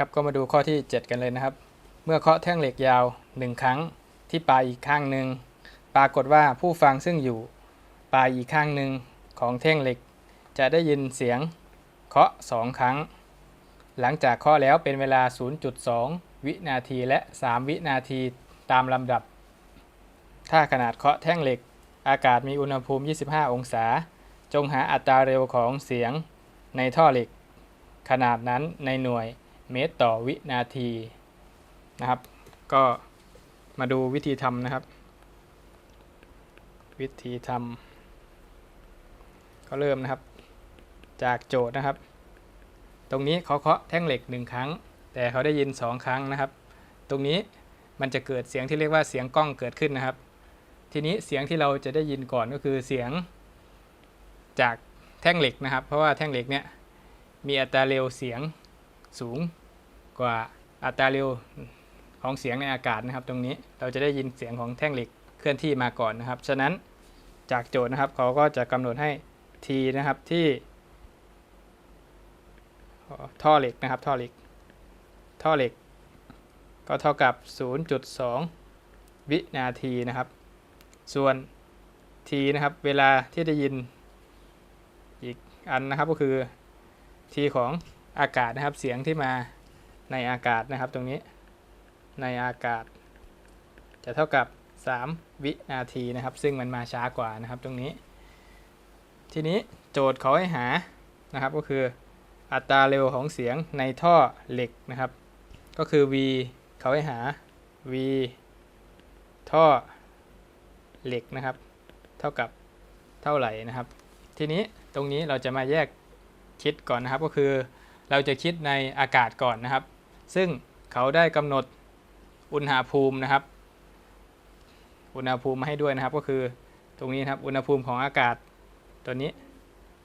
ครับก็มาดูข้อที่ 7 กันเลยนะครับ เมื่อเคาะแท่งเหล็กยาว 1 ครั้งที่ปลายอีกข้างหนึ่งปรากฏว่าผู้ฟังซึ่งอยู่ปลายอีกข้างหนึ่งของแท่งเหล็ก จะได้ยินเสียงเคาะ 2 ครั้ง หลังจากเคาะแล้วเป็นเวลา 0.2 วินาทีและ 3 วินาทีตามลำดับ ถ้าขนาดเคาะแท่งเหล็ก อากาศมีอุณหภูมิ 25 องศา จงหาอัตราเร็วของเสียงในท่อเหล็ก ขนาดนั้นในหน่วย เมตรต่อวินาทีนะครับ ก็มาดูวิธีทำนะครับ วิธีทำก็เริ่มนะครับ จากโจทย์นะครับ ตรงนี้เขาเคาะแท่งเหล็กหนึ่งครั้ง แต่เขาได้ยินสองครั้งนะครับ ตรงนี้มันจะเกิดเสียงที่เรียกว่าเสียงกล้องเกิดขึ้นนะครับ ทีนี้เสียงที่เราจะได้ยินก่อนก็คือเสียงจากแท่งเหล็กนะครับ เพราะว่าแท่งเหล็กเนี่ยมีอัตราเร็วเสียง สูงกว่าอัตราเร็วของเสียงในอากาศนะครับ ตรงนี้เราจะได้ยินเสียงของแท่งเหล็กเคลื่อนที่มาก่อนนะครับ ฉะนั้นจากโจทย์นะครับเขาก็จะกำหนดให้ t นะครับที่ท่อเหล็กนะครับท่อเหล็ก ท่อเหล็ก ก็เท่ากับ 0.2 วินาทีนะครับ ส่วน t นะครับเวลาที่ได้ยินอีกอันนะครับก็คือ t ของ อากาศนะครับเสียงที่มาในอากาศนะครับตรงนี้ในอากาศ จะเท่ากับ 3 วินาทีนะครับ ซึ่งมันมาช้ากว่านะครับตรงนี้ ทีนี้โจทย์เขาให้หานะครับก็คืออัตราเร็วของเสียงในท่อเหล็กนะครับ ก็คือ v เขาให้หา v ท่อเหล็กนะครับ เท่ากับเท่าไหร่นะครับ ทีนี้ตรงนี้เราจะมาแยกคิดก่อนนะครับก็คือ เราจะคิดในอากาศก่อนนะครับ ซึ่งเขาได้กำหนดอุณหภูมินะครับ อุณหภูมิมาให้ด้วยนะครับ ก็คือตรงนี้นครับ อุณหภูมิของอากาศ ตัวนี้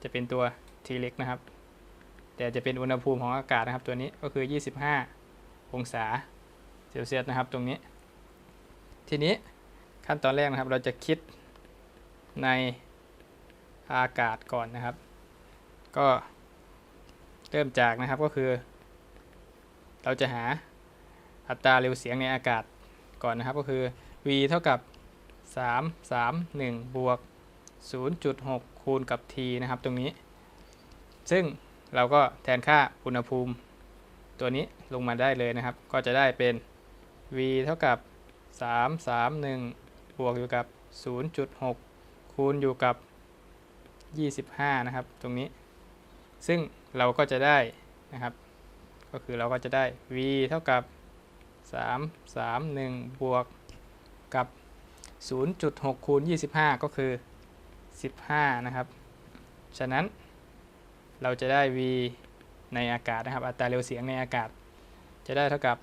จะเป็นตัว T เล็กนะครับ แต่จะเป็นอุณหภูมิของอากาศนะครับ ตัวนี้ก็คือ 25 องศาเซลเซียสนะครับ ตรงนี้ ทีนี้ขั้นตอนแรกนะครับ เราจะคิดในอากาศก่อนนะครับ ก็ เริ่มจากนะครับก็คือ เราจะหาอัตราเร็วเสียงในอากาศก่อนนะครับก็คือ v เท่ากับ 3 3 1 บวก 0.6 คูณกับ t นะครับตรงนี้ ซึ่งเราก็แทนค่าอุณหภูมิตัวนี้ลงมาได้เลยนะครับ ก็จะได้เป็น v เท่ากับ 3 3 1 บวกอยู่กับ 0.6 คูณอยู่กับ 25 นะครับ ตรงนี้ ซึ่ง เราก็จะได้นะครับ ก็คือเราก็จะได้ v เท่ากับ 3 3 1 บวกกับ 0.6 คูณ 25 ก็คือ 15 นะครับ ฉะนั้นเราจะได้ v ในอากาศนะครับ อัตราเร็วเสียงในอากาศ จะได้เท่ากับ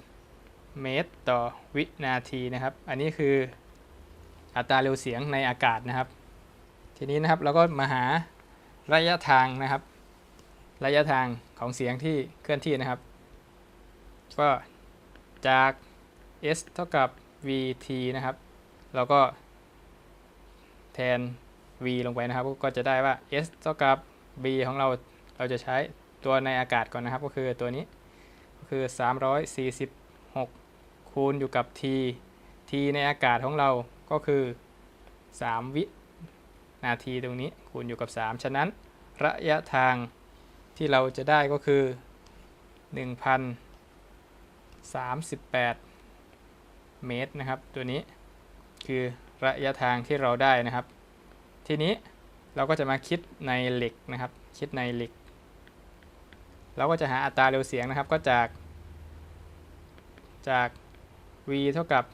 346 เมตรต่อวินาทีนะครับ อันนี้คืออัตราเร็วเสียงในอากาศนะครับ ทีนี้นะครับเราก็มาหา ระยะทางนะครับ ระยะทางของเสียงที่เคลื่อนที่นะครับ ก็จาก s เท่ากับ vt นะครับเราก็แทน v ลงไปนะครับ ก็จะได้ว่า s เท่ากับ b ของเราเราจะใช้ตัวในอากาศก่อนนะครับ ก็คือตัวนี้ก็คือ 346 คูณอยู่กับ t t ในอากาศของเราก็คือ 3 วิ นาทีตรงนี้คูณอยู่กับ 3 ฉะนั้น ระยะทางที่เราจะได้ก็คือ 1,038 เมตรนะครับ ตัวนี้คือระยะทางที่เราได้นะครับ ทีนี้เราก็จะมาคิดในเหล็กนะครับ คิดในเหล็ก เราก็จะหาอัตราเร็วเสียงนะครับก็จากจาก v เท่ากับ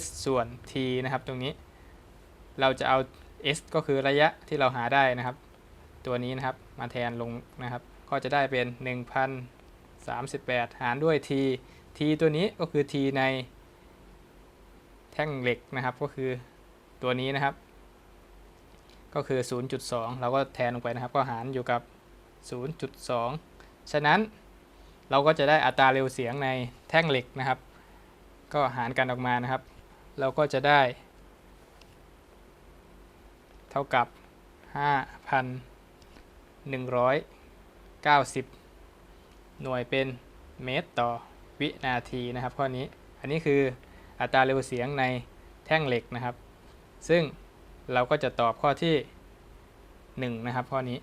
s ส่วน t นะครับตรงนี้ เราจะเอา s ก็คือระยะที่เราหาได้นะครับ ตัวนี้นะครับมาแทนลงนะครับ ก็จะได้เป็น 1,038 หารด้วย t t ตัวนี้ก็คือ t ในแท่งเหล็กนะครับก็คือตัวนี้นะครับ ก็คือ 0.2 เราก็แทนลงไปนะครับ ก็หารอยู่กับ 0.2 ฉะนั้นเราก็จะได้อัตราเร็วเสียงในแท่งเหล็กนะครับ ก็หารกันออกมานะครับ เราก็จะได้ เท่ากับ 5,190 หน่วยเป็นเมตรต่อวินาทีนะครับข้อนี้ อันนี้คืออัตราเร็วเสียงในแท่งเหล็กนะครับ ซึ่งเราก็จะตอบข้อที่ 1 นะครับข้อนี้